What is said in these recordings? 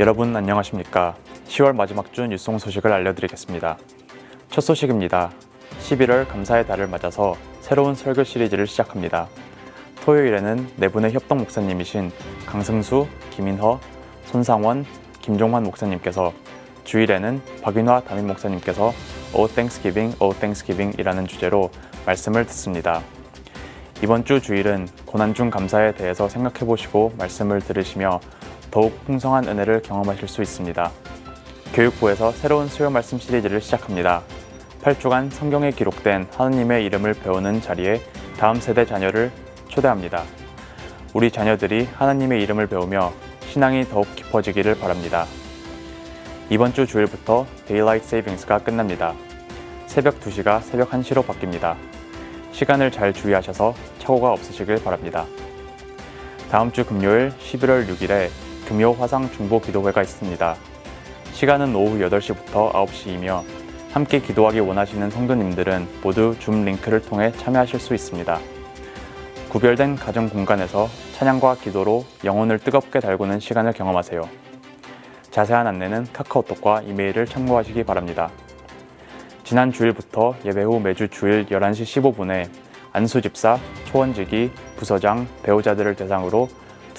여러분 안녕하십니까? 10월 마지막 주 뉴송 소식을 알려드리겠습니다. 첫 소식입니다. 11월 감사의 달을 맞아서 새로운 설교 시리즈를 시작합니다. 토요일에는 네 분의 협동 목사님이신 강승수, 김인허, 손상원, 김종환 목사님께서 주일에는 박윤화 담임 목사님께서 O Thanksgiving, O Thanksgiving이라는 주제로 말씀을 듣습니다. 이번 주 주일은 고난 중 감사에 대해서 생각해 보시고 말씀을 들으시며 더욱 풍성한 은혜를 경험하실 수 있습니다. 교육부에서 새로운 수요 말씀 시리즈를 시작합니다. 8주간 성경에 기록된 하느님의 이름을 배우는 자리에 다음 세대 자녀를 초대합니다. 우리 자녀들이 하나님의 이름을 배우며 신앙이 더욱 깊어지기를 바랍니다. 이번 주 주일부터 Daylight Savings가 끝납니다. 새벽 2시가 새벽 1시로 바뀝니다. 시간을 잘 주의하셔서 착오가 없으시길 바랍니다. 다음 주 금요일 11월 6일에 금요 화상 중보 기도회가 있습니다. 시간은 오후 8시부터 9시이며 함께 기도하기 원하시는 성도님들은 모두 줌 링크를 통해 참여하실 수 있습니다. 구별된 가정 공간에서 찬양과 기도로 영혼을 뜨겁게 달구는 시간을 경험하세요. 자세한 안내는 카카오톡과 이메일을 참고하시기 바랍니다. 지난 주일부터 예배 후 매주 주일 11시 15분에 안수 집사, 초원지기, 부서장, 배우자들을 대상으로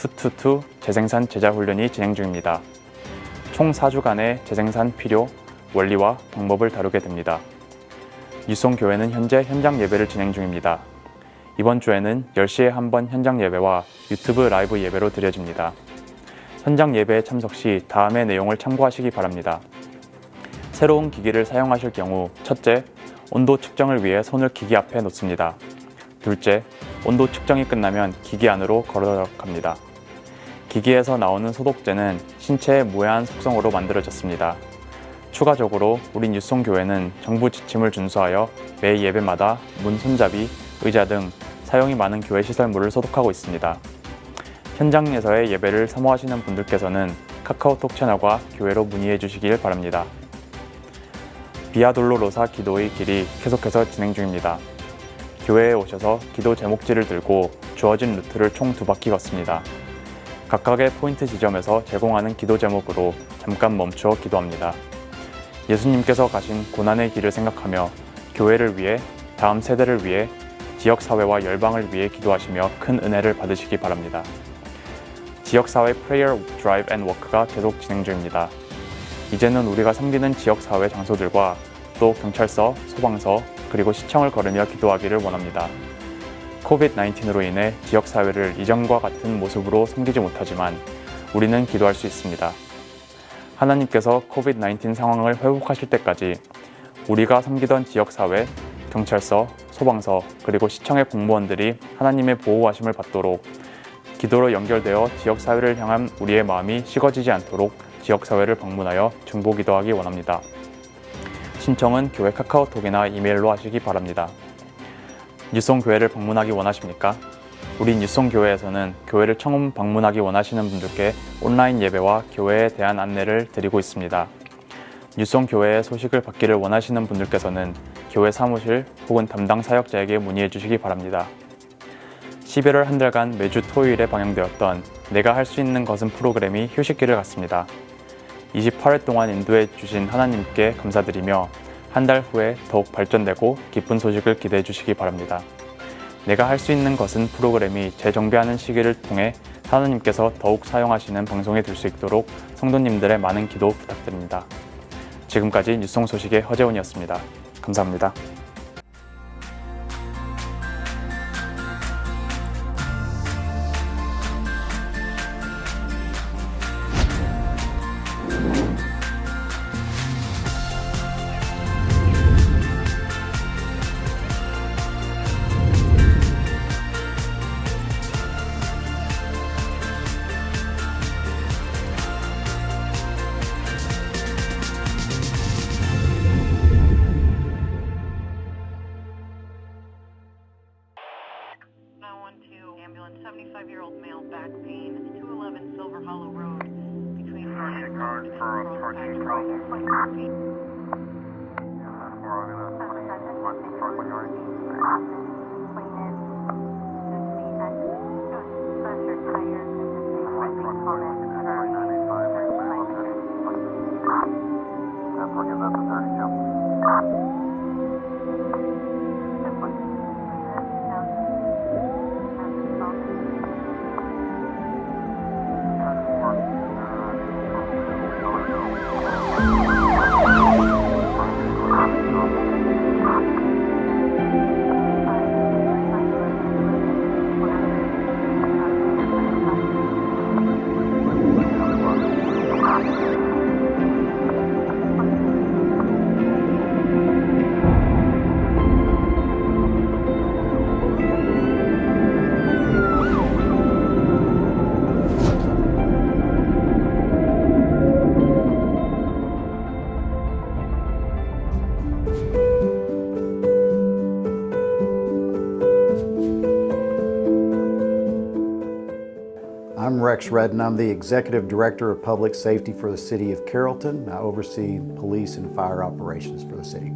투투투 재생산 제자 훈련이 진행 중입니다. 총 4주간의 재생산 필요, 원리와 방법을 다루게 됩니다. 뉴송 교회는 현재 현장 예배를 진행 중입니다. 이번 주에는 10시에 한 번 현장 예배와 유튜브 라이브 예배로 드려집니다. 현장 예배에 참석 시 다음의 내용을 참고하시기 바랍니다. 새로운 기기를 사용하실 경우 첫째, 온도 측정을 위해 손을 기기 앞에 놓습니다. 둘째, 온도 측정이 끝나면 기기 안으로 걸어 들어갑니다. 기기에서 나오는 소독제는 신체의 무해한 속성으로 만들어졌습니다. 추가적으로 우리 뉴송 교회는 정부 지침을 준수하여 매 예배마다 문 손잡이, 의자 등 사용이 많은 교회 시설물을 소독하고 있습니다. 현장에서의 예배를 사모하시는 분들께서는 카카오톡 채널과 교회로 문의해 주시길 바랍니다. 비아돌로로사 기도의 길이 계속해서 진행 중입니다. 교회에 오셔서 기도 제목지를 들고 주어진 루트를 총 두 바퀴 걷습니다. 각각의 포인트 지점에서 제공하는 기도 제목으로 잠깐 멈추어 기도합니다. 예수님께서 가신 고난의 길을 생각하며 교회를 위해 다음 세대를 위해 지역 사회와 열방을 위해 기도하시며 큰 은혜를 받으시기 바랍니다. 지역 사회 프레이어 드라이브 앤 워크가 계속 진행 중입니다. 이제는 우리가 섬기는 지역 사회 장소들과 또 경찰서, 소방서, 그리고 시청을 걸으며 기도하기를 원합니다. 코비드-19으로 인해 지역 사회를 이전과 같은 모습으로 섬기지 못하지만 우리는 기도할 수 있습니다. 하나님께서 코비드-19 상황을 회복하실 때까지 우리가 섬기던 지역 사회, 경찰서, 소방서, 그리고 시청의 공무원들이 하나님의 보호하심을 받도록 기도로 연결되어 지역 사회를 향한 우리의 마음이 식어지지 않도록 지역 사회를 방문하여 중보 기도하기 원합니다. 신청은 교회 카카오톡이나 이메일로 하시기 바랍니다. 뉴송 교회를 방문하기 원하십니까? 우리 뉴송 교회에서는 교회를 처음 방문하기 원하시는 분들께 온라인 예배와 교회에 대한 안내를 드리고 있습니다. 뉴송 교회의 소식을 받기를 원하시는 분들께서는 교회 사무실 혹은 담당 사역자에게 문의해 주시기 바랍니다. 11월 한 달간 매주 토요일에 방영되었던 내가 할 수 있는 것은 프로그램이 휴식기를 갖습니다. 28일 동안 인도해 주신 하나님께 감사드리며 한 달 후에 더욱 발전되고 기쁜 소식을 기대해 주시기 바랍니다. 내가 할 수 있는 것은 프로그램이 재정비하는 시기를 통해 하나님께서 더욱 사용하시는 방송이 될 수 있도록 성도님들의 많은 기도 부탁드립니다. 지금까지 뉴송 소식의 허재훈이었습니다. 감사합니다. Rex Redden. I'm the Executive Director of Public Safety for the City of Carrollton. I oversee police and fire operations for the city.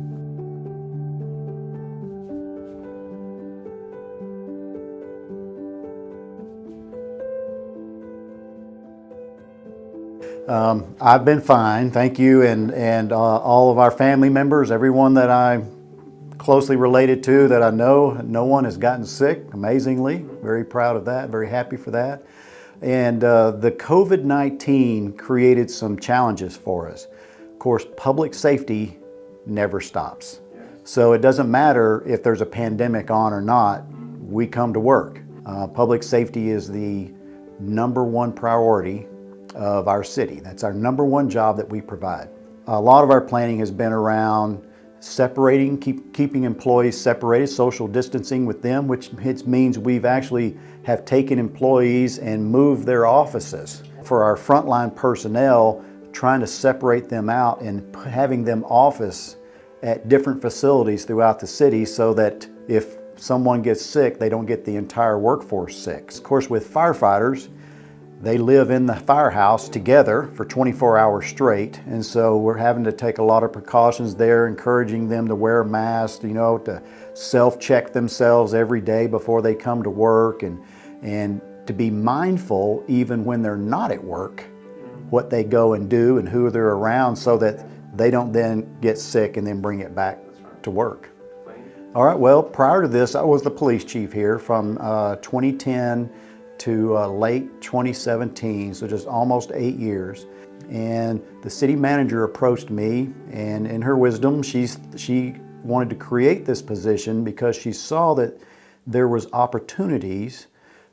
Um, I've been fine, thank you, and, and uh, all of our family members, everyone that I'm closely related to that I know, no one has gotten sick, amazingly. Very proud of that, very happy for that. And uh, the COVID 19 created some challenges for us. Of course, public safety never stops. So it doesn't matter if there's a pandemic on or not, we come to work. Uh, public safety is the number one priority of our city. That's our number one job that we provide. A lot of our planning has been around separating, keep, keeping employees separated, social distancing with them, which means we've actually have taken employees and moved their offices. For our frontline personnel, trying to separate them out and having them office at different facilities throughout the city so that if someone gets sick, they don't get the entire workforce sick. Of course, with firefighters, they live in the firehouse together for 24 hours straight, and so we're having to take a lot of precautions there, encouraging them to wear masks, you know, to self-check themselves every day before they come to work, and and to be mindful even when they're not at work, what they go and do and who they're around, so that they don't then get sick and then bring it back to work. All right, well, prior to this, I was the police chief here from uh, 2010 to uh, late 2017, so just almost eight years. And the city manager approached me, and in her wisdom, she's, she wanted to create this position because she saw that there was opportunities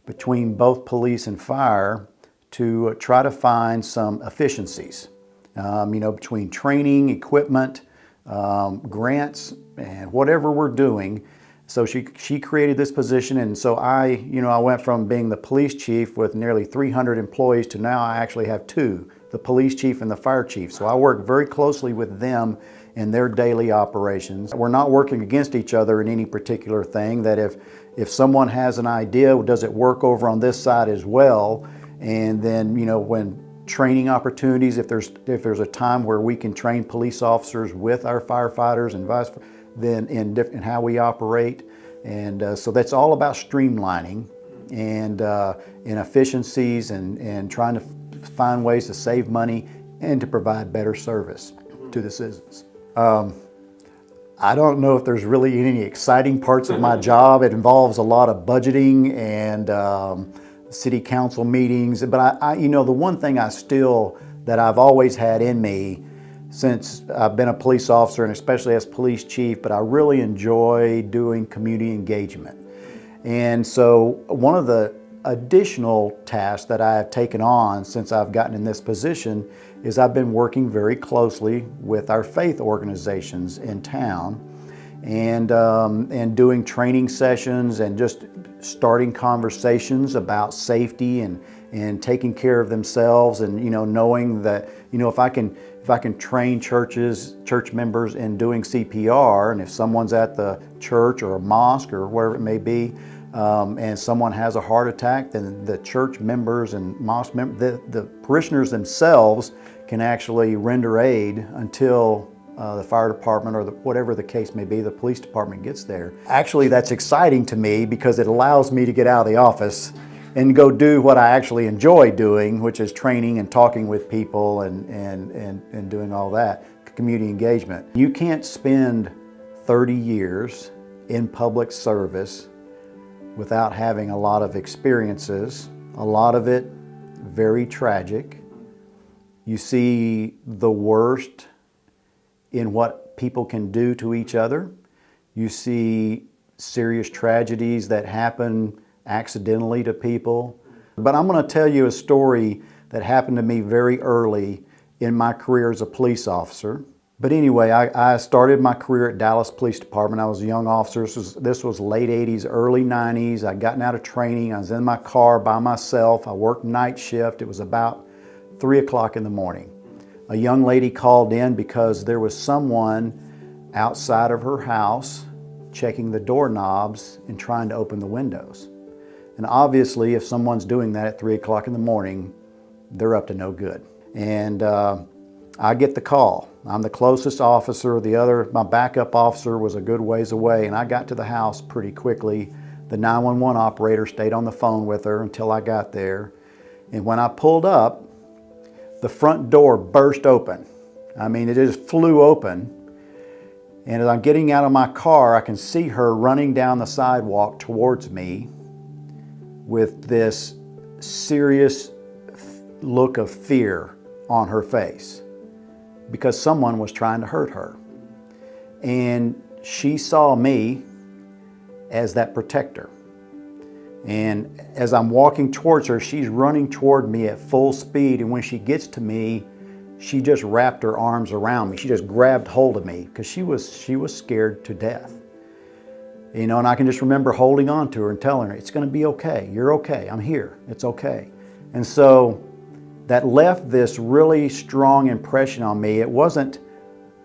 between both police and fire to uh, try to find some efficiencies. Um, you know, between training, equipment, um, grants, and whatever we're doing. So she, she created this position, and so I, you know, I went from being the police chief with nearly 300 employees to now I actually have two, the police chief and the fire chief. So I work very closely with them in their daily operations. We're not working against each other in any particular thing. That if if someone has an idea, does it work over on this side as well? And then, you know, when training opportunities, if there's if there's a time where we can train police officers with our firefighters and vice, then in different in how we operate, and uh, so that's all about streamlining and uh, and efficiencies and and trying to f- find ways to save money and to provide better service to the citizens. I don't know if there's really any exciting parts of my job. It involves a lot of budgeting and um, city council meetings. But I, I, you know, the one thing I still that I've always had in me since I've been a police officer and especially as police chief, but I really enjoy doing community engagement. And so one of the additional tasks that I have taken on since I've gotten in this position is I've been working very closely with our faith organizations in town and, um, and doing training sessions and just starting conversations about safety and, and taking care of themselves and you know knowing that you know if I can if I can train churches church members in doing CPR and if someone's at the church or a mosque or wherever it may be um, and someone has a heart attack then the church members and mosque members the, the parishioners themselves can actually render aid until uh, the fire department or the, whatever the case may be, the police department gets there. Actually, that's exciting to me because it allows me to get out of the office and go do what I actually enjoy doing, which is training and talking with people and, and, and, and doing all that, community engagement. You can't spend 30 years in public service without having a lot of experiences, a lot of it very tragic. You see the worst in what people can do to each other. You see serious tragedies that happen accidentally to people. But I'm going to tell you a story that happened to me very early in my career as a police officer. But anyway, I, I started my career at Dallas Police Department. I was a young officer. This was, this was late 80s, early 90s. I'd gotten out of training. I was in my car by myself. I worked night shift. It was about 3 o'clock in the morning a young lady called in because there was someone outside of her house checking the doorknobs and trying to open the windows. And obviously, if someone's doing that at 3 o'clock in the morning, they're up to no good. And uh, I get the call. I'm the closest officer. The other, my backup officer, was a good ways away, and I got to the house pretty quickly. The 911 operator stayed on the phone with her until I got there. And when I pulled up, the front door burst open. I mean, it just flew open. And as I'm getting out of my car, I can see her running down the sidewalk towards me with this serious look of fear on her face because someone was trying to hurt her. And she saw me as that protector. And as I'm walking towards her, she's running toward me at full speed. And when she gets to me, she just wrapped her arms around me. She just grabbed hold of me because she was she was scared to death. You know, and I can just remember holding on to her and telling her, "It's going to be okay. You're okay. I'm here. It's okay." And so that left this really strong impression on me. It wasn't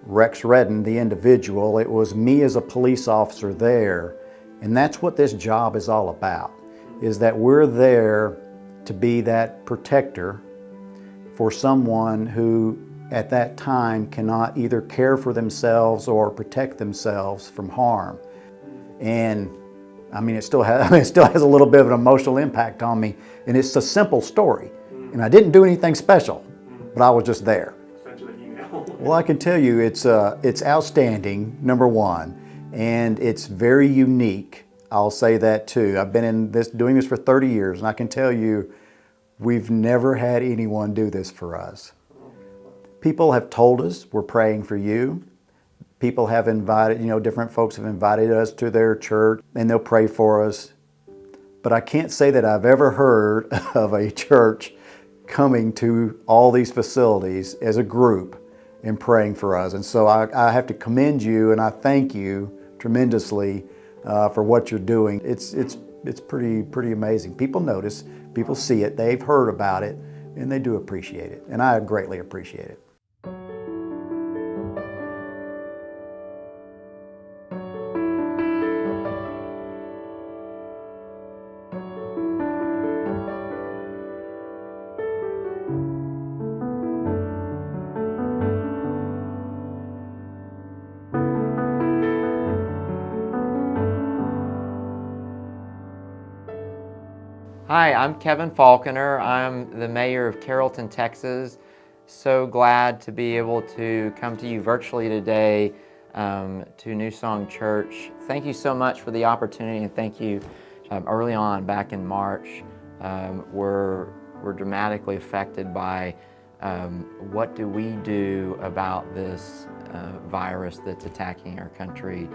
Rex Redden, the individual, it was me as a police officer there. And that's what this job is all about, is that we're there to be that protector for someone who at that time cannot either care for themselves or protect themselves from harm. And I mean, it still has, I mean, it still has a little bit of an emotional impact on me. And it's a simple story. And I didn't do anything special, but I was just there. Well, I can tell you it's, uh, it's outstanding, number one, and it's very unique. I'll say that too. I've been in this, doing this for 30 years, and I can tell you we've never had anyone do this for us. People have told us we're praying for you. People have invited, you know, different folks have invited us to their church and they'll pray for us. But I can't say that I've ever heard of a church coming to all these facilities as a group and praying for us. And so I, I have to commend you and I thank you tremendously uh, for what you're doing. It's, it's, it's pretty, pretty amazing. People notice, people see it, they've heard about it, and they do appreciate it. And I greatly appreciate it. Hi, I'm Kevin Falconer. I'm the mayor of Carrollton, Texas. So glad to be able to come to you virtually today um, to New Song Church. Thank you so much for the opportunity, and thank you um, early on back in March. Um, we're, we're dramatically affected by um, what do we do about this uh, virus that's attacking our country.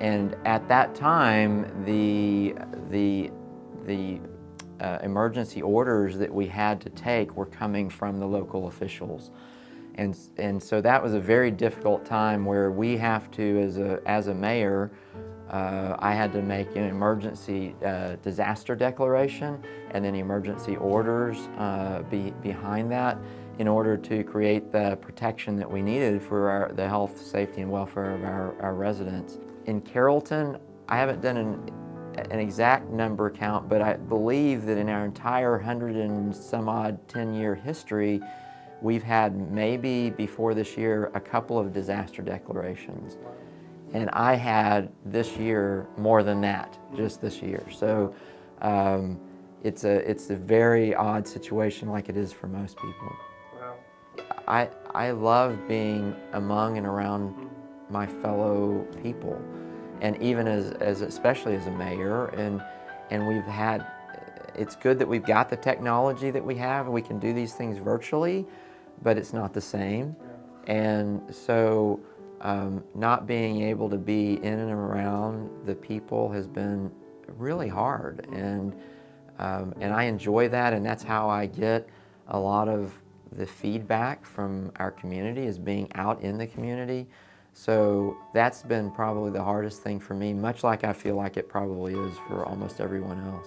And at that time, the, the, the uh, emergency orders that we had to take were coming from the local officials. And, and so that was a very difficult time where we have to, as a, as a mayor, uh, I had to make an emergency uh, disaster declaration and then emergency orders uh, be, behind that in order to create the protection that we needed for our, the health, safety, and welfare of our, our residents. In Carrollton, I haven't done an an exact number count, but I believe that in our entire hundred and some odd 10 year history, we've had maybe before this year a couple of disaster declarations. And I had this year more than that, just this year. So um, it's, a, it's a very odd situation like it is for most people. I, I love being among and around my fellow people and even as, as especially as a mayor and and we've had it's good that we've got the technology that we have and we can do these things virtually but it's not the same. And so um, not being able to be in and around the people has been really hard. And um, and I enjoy that and that's how I get a lot of the feedback from our community is being out in the community so that's been probably the hardest thing for me, much like I feel like it probably is for almost everyone else.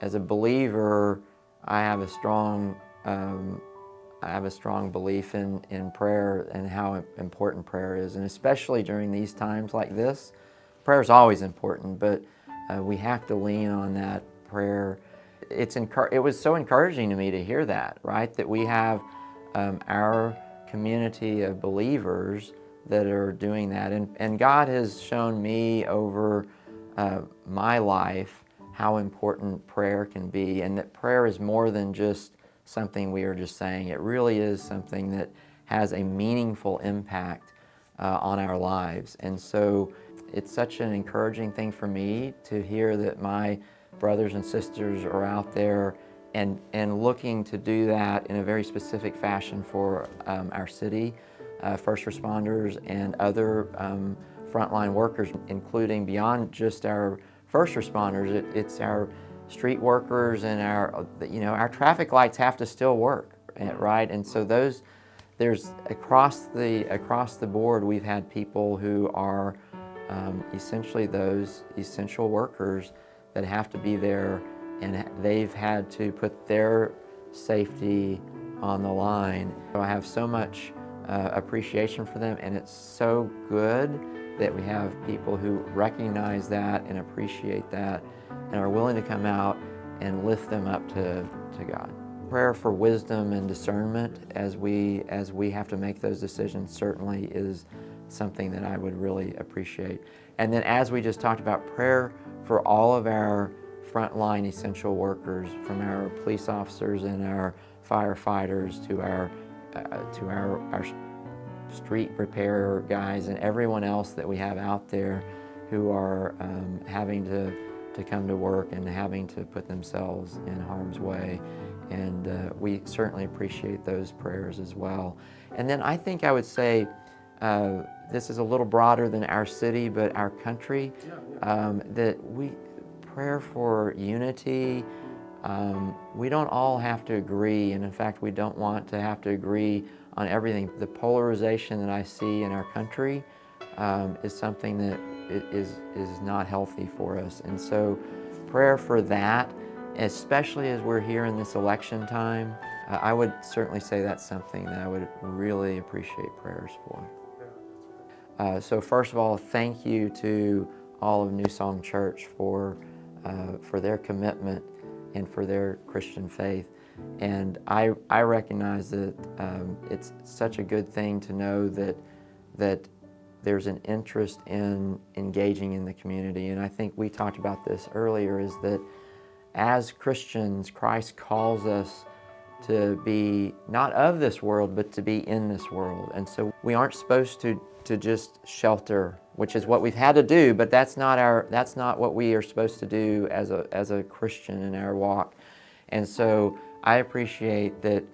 As a believer, I have a strong, um, I have a strong belief in, in prayer and how important prayer is, and especially during these times like this. Prayer is always important, but uh, we have to lean on that prayer. It's it was so encouraging to me to hear that, right? That we have um, our community of believers that are doing that. And, and God has shown me over uh, my life how important prayer can be, and that prayer is more than just something we are just saying. It really is something that has a meaningful impact uh, on our lives. And so it's such an encouraging thing for me to hear that my brothers and sisters are out there and, and looking to do that in a very specific fashion for um, our city, uh, first responders, and other um, frontline workers, including beyond just our first responders, it, it's our street workers and our, you know, our traffic lights have to still work, eh, right? And so those, there's across the across the board, we've had people who are um, essentially those essential workers that have to be there, and they've had to put their safety on the line. So I have so much uh, appreciation for them, and it's so good that we have people who recognize that and appreciate that and are willing to come out and lift them up to, to God. Prayer for wisdom and discernment as we as we have to make those decisions certainly is something that I would really appreciate. And then as we just talked about prayer for all of our frontline essential workers from our police officers and our firefighters to our uh, to our, our street repair guys and everyone else that we have out there who are um, having to, to come to work and having to put themselves in harm's way. And uh, we certainly appreciate those prayers as well. And then I think I would say uh, this is a little broader than our city, but our country, um, that we prayer for unity. Um, we don't all have to agree, and in fact, we don't want to have to agree on everything. The polarization that I see in our country um, is something that is, is not healthy for us. And so, prayer for that, especially as we're here in this election time, uh, I would certainly say that's something that I would really appreciate prayers for. Uh, so, first of all, thank you to all of New Song Church for, uh, for their commitment and for their Christian faith. And I, I recognize that um, it's such a good thing to know that, that there's an interest in engaging in the community. And I think we talked about this earlier is that as Christians, Christ calls us to be not of this world, but to be in this world. And so we aren't supposed to, to just shelter, which is what we've had to do, but that's not, our, that's not what we are supposed to do as a, as a Christian in our walk. And so I appreciate that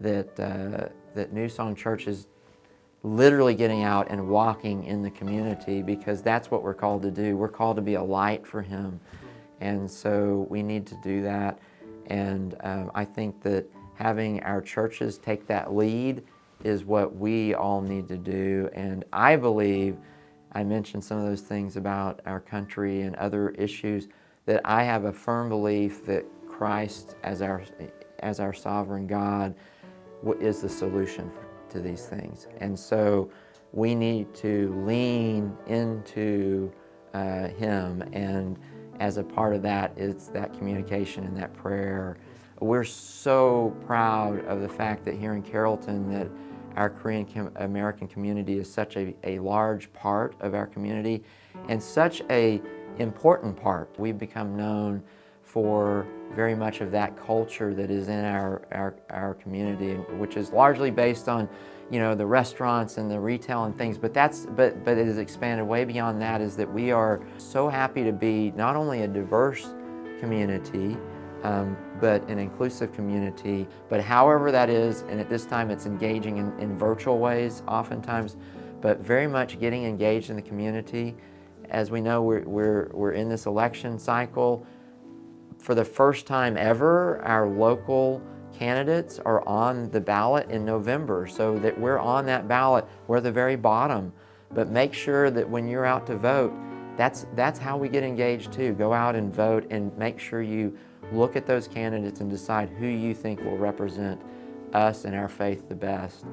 that uh, that New Song Church is literally getting out and walking in the community because that's what we're called to do. We're called to be a light for Him, and so we need to do that. And um, I think that having our churches take that lead is what we all need to do. And I believe I mentioned some of those things about our country and other issues that I have a firm belief that Christ as our as our sovereign God is the solution to these things. And so we need to lean into uh, Him, and as a part of that, it's that communication and that prayer. We're so proud of the fact that here in Carrollton that our Korean com- American community is such a, a large part of our community and such a important part. We've become known for very much of that culture that is in our, our, our community, which is largely based on, you know, the restaurants and the retail and things. But that's but but it is expanded way beyond that. Is that we are so happy to be not only a diverse community, um, but an inclusive community. But however that is, and at this time it's engaging in, in virtual ways oftentimes, but very much getting engaged in the community. As we know, we're, we're, we're in this election cycle for the first time ever, our local candidates are on the ballot in November so that we're on that ballot. We're at the very bottom. But make sure that when you're out to vote, that's, that's how we get engaged too. Go out and vote and make sure you Look at those candidates and decide who you think will represent us and our faith the best.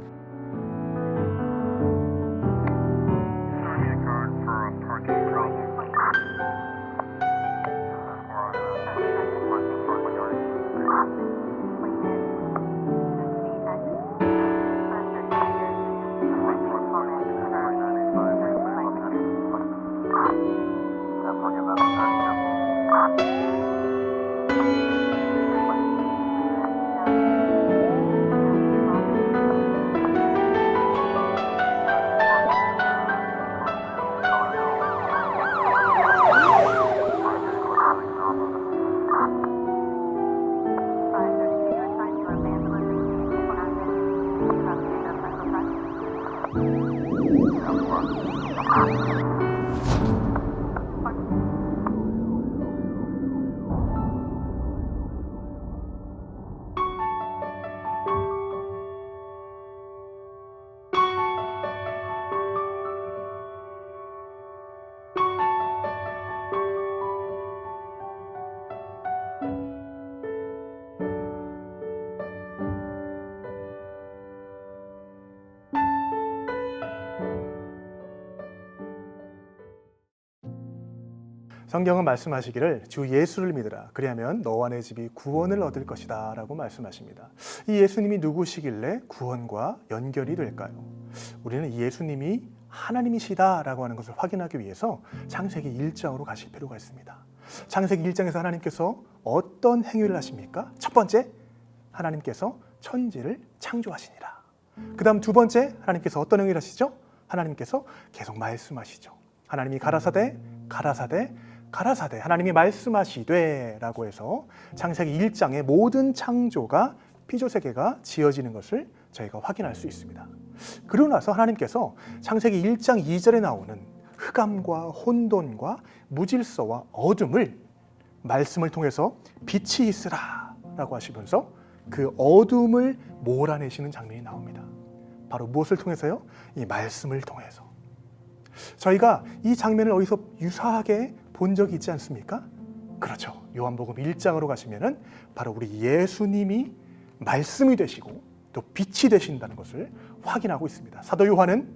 성경은 말씀하시기를 주 예수를 믿으라 그리하면 너와 내 집이 구원을 얻을 것이다 라고 말씀하십니다. 이 예수님이 누구시길래 구원과 연결이 될까요? 우리는 이 예수님이 하나님이시다 라고 하는 것을 확인하기 위해서 창세기 1장으로 가실 필요가 있습니다. 창세기 1장에서 하나님께서 어떤 행위를 하십니까? 첫 번째, 하나님께서 천지를 창조하시니라. 그 다음 두 번째, 하나님께서 어떤 행위를 하시죠? 하나님께서 계속 말씀하시죠. 하나님이 가라사대, 가라사대, 가라사대 하나님이 말씀하시되라고 해서 창세기 1장의 모든 창조가 피조 세계가 지어지는 것을 저희가 확인할 수 있습니다. 그러고 나서 하나님께서 창세기 1장 2절에 나오는 흑암과 혼돈과 무질서와 어둠을 말씀을 통해서 빛이 있으라라고 하시면서 그 어둠을 몰아내시는 장면이 나옵니다. 바로 무엇을 통해서요? 이 말씀을 통해서. 저희가 이 장면을 어디서 유사하게 본 적이 있지 않습니까? 그렇죠. 요한복음 1장으로 가시면은 바로 우리 예수님이 말씀이 되시고 또 빛이 되신다는 것을 확인하고 있습니다. 사도 요한은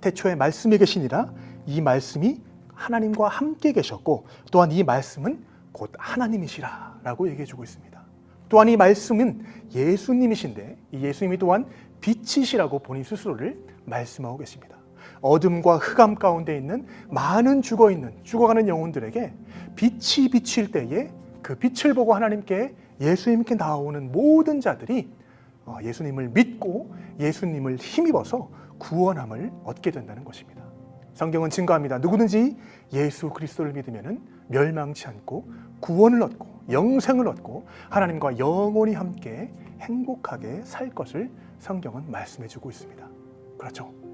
태초에 말씀이 계시니라 이 말씀이 하나님과 함께 계셨고 또한 이 말씀은 곧 하나님이시라라고 얘기해 주고 있습니다. 또한 이 말씀은 예수님이신데 이 예수님이 또한 빛이시라고 본인 스스로를 말씀하고 계십니다. 어둠과 흑암 가운데 있는 많은 죽어 있는 죽어가는 영혼들에게 빛이 비칠 때에 그 빛을 보고 하나님께 예수님께 나오는 모든 자들이 어, 예수님을 믿고 예수님을 힘입어서 구원함을 얻게 된다는 것입니다. 성경은 증거합니다. 누구든지 예수 그리스도를 믿으면 멸망치 않고 구원을 얻고 영생을 얻고 하나님과 영원히 함께 행복하게 살 것을 성경은 말씀해 주고 있습니다. 그렇죠.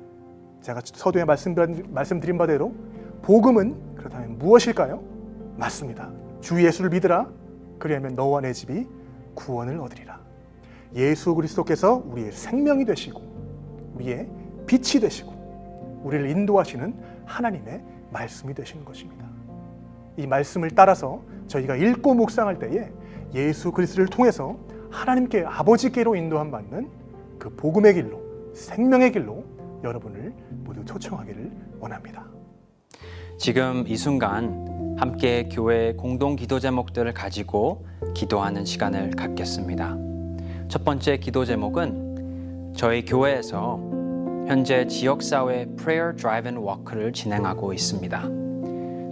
제가 서두에 말씀, 말씀드린 바대로 복음은 그렇다면 무엇일까요? 맞습니다. 주 예수를 믿으라. 그리하면 너와 내 집이 구원을 얻으리라. 예수 그리스도께서 우리의 생명이 되시고 우리의 빛이 되시고 우리를 인도하시는 하나님의 말씀이 되시는 것입니다. 이 말씀을 따라서 저희가 읽고 묵상할 때에 예수 그리스도를 통해서 하나님께 아버지께로 인도함 받는 그 복음의 길로 생명의 길로 여러분을 모두 초청하기를 원합니다. 지금 이 순간 함께 교회 공동 기도 제목들을 가지고 기도하는 시간을 갖겠습니다. 첫 번째 기도 제목은 저희 교회에서 현재 지역사회 Prayer Drive and Walk를 진행하고 있습니다.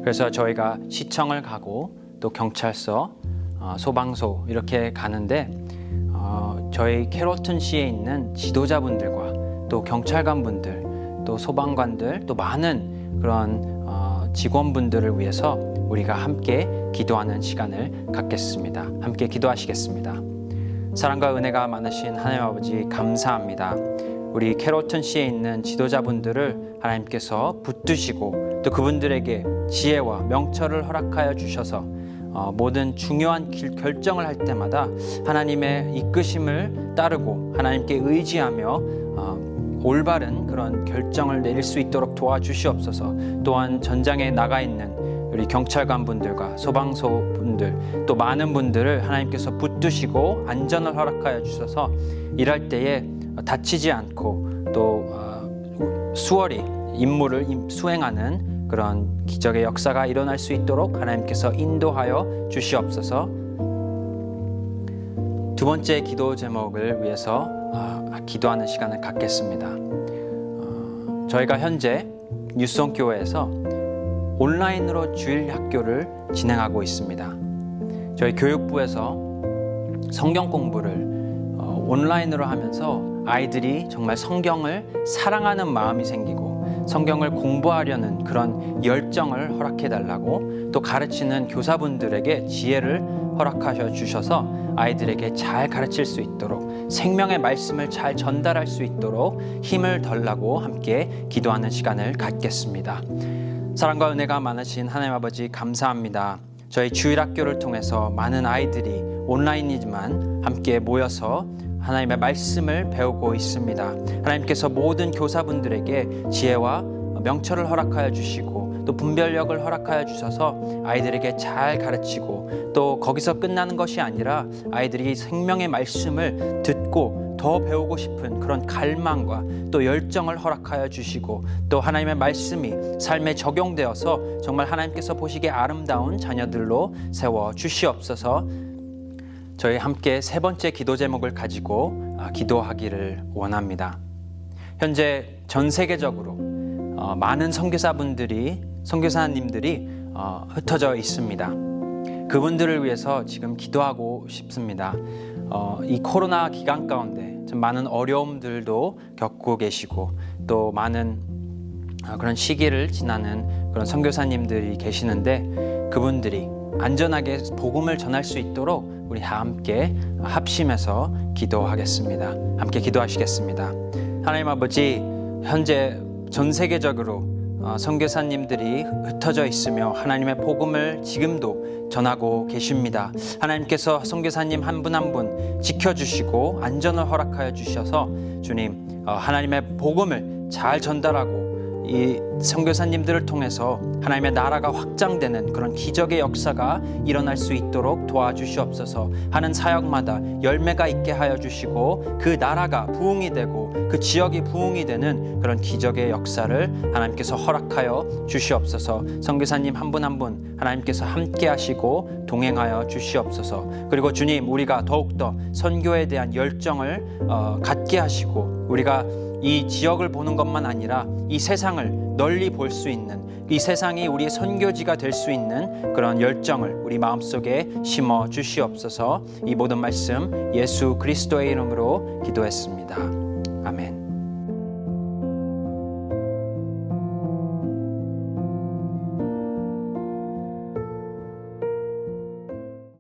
그래서 저희가 시청을 가고 또 경찰서, 어, 소방서 이렇게 가는데 어, 저희 캐롤튼시에 있는 지도자분들과 또 경찰관분들, 또 소방관들, 또 많은 그런 어, 직원분들을 위해서 우리가 함께 기도하는 시간을 갖겠습니다. 함께 기도하시겠습니다. 사랑과 은혜가 많으신 하나님 아버지 감사합니다. 우리 캐로튼시에 있는 지도자분들을 하나님께서 붙드시고 또 그분들에게 지혜와 명철을 허락하여 주셔서 어, 모든 중요한 길, 결정을 할 때마다 하나님의 이끄심을 따르고 하나님께 의지하며 어, 올바른 그런 결정을 내릴 수 있도록 도와주시옵소서. 또한 전장에 나가 있는 우리 경찰관 분들과 소방서 분들 또 많은 분들을 하나님께서 붙드시고 안전을 허락하여 주셔서 일할 때에 다치지 않고 또 어, 수월히 임무를 임- 수행하는 그런 기적의 역사가 일어날 수 있도록 하나님께서 인도하여 주시옵소서. 두 번째 기도 제목을 위해서 아, 기도하는 시간을 갖겠습니다. 어, 저희가 현재 뉴송 교회에서 온라인으로 주일 학교를 진행하고 있습니다. 저희 교육부에서 성경 공부를 어, 온라인으로 하면서 아이들이 정말 성경을 사랑하는 마음이 생기고 성경을 공부하려는 그런 열정을 허락해 달라고 또 가르치는 교사분들에게 지혜를 허락하셔 주셔서 아이들에게 잘 가르칠 수 있도록 생명의 말씀을 잘 전달할 수 있도록 힘을 덜라고 함께 기도하는 시간을 갖겠습니다. 사랑과 은혜가 많으신 하나님 아버지 감사합니다. 저희 주일학교를 통해서 많은 아이들이 온라인이지만 함께 모여서 하나님의 말씀을 배우고 있습니다. 하나님께서 모든 교사분들에게 지혜와 명철을 허락하여 주시고 또 분별력을 허락하여 주셔서 아이들에게 잘 가르치고 또 거기서 끝나는 것이 아니라 아이들이 생명의 말씀을 듣고 더 배우고 싶은 그런 갈망과 또 열정을 허락하여 주시고 또 하나님의 말씀이 삶에 적용되어서 정말 하나님께서 보시기에 아름다운 자녀들로 세워 주시옵소서 저희 함께 세 번째 기도 제목을 가지고 아, 기도하기를 원합니다. 현재 전 세계적으로 어, 많은 선교사분들이 선교사님들이 어, 흩어져 있습니다. 그분들을 위해서 지금 기도하고 싶습니다. 어, 이 코로나 기간 가운데 좀 많은 어려움들도 겪고 계시고 또 많은 아, 그런 시기를 지나는 그런 선교사님들이 계시는데 그분들이 안전하게 복음을 전할 수 있도록 우리 다 함께 합심해서 기도하겠습니다. 함께 기도하시겠습니다. 하나님 아버지 현재 전 세계적으로 어, 선교사님들이 흩어져 있으며 하나님의 복음을 지금도 전하고 계십니다. 하나님께서 선교사님 한 분 한 분 지켜주시고 안전을 허락하여 주셔서 주님 어, 하나님의 복음을 잘 전달하고 이 선교사님들을 통해서 하나님의 나라가 확장되는 그런 기적의 역사가 일어날 수 있도록 도와주시옵소서. 하는 사역마다 열매가 있게 하여 주시고 그 나라가 부흥이 되고 그 지역이 부흥이 되는 그런 기적의 역사를 하나님께서 허락하여 주시옵소서. 선교사님 한 분 한분 하나님께서 함께 하시고 동행하여 주시옵소서. 그리고 주님 우리가 더욱더 선교에 대한 열정을 어, 갖게 하시고 우리가 이 지역을 보는 것만 아니라 이 세상을 널리 볼 수 있는 이 세상이 우리의 선교지가 될 수 있는 그런 열정을 우리 마음속에 심어 주시옵소서 이 모든 말씀 예수 그리스도의 이름으로 기도했습니다. 아멘.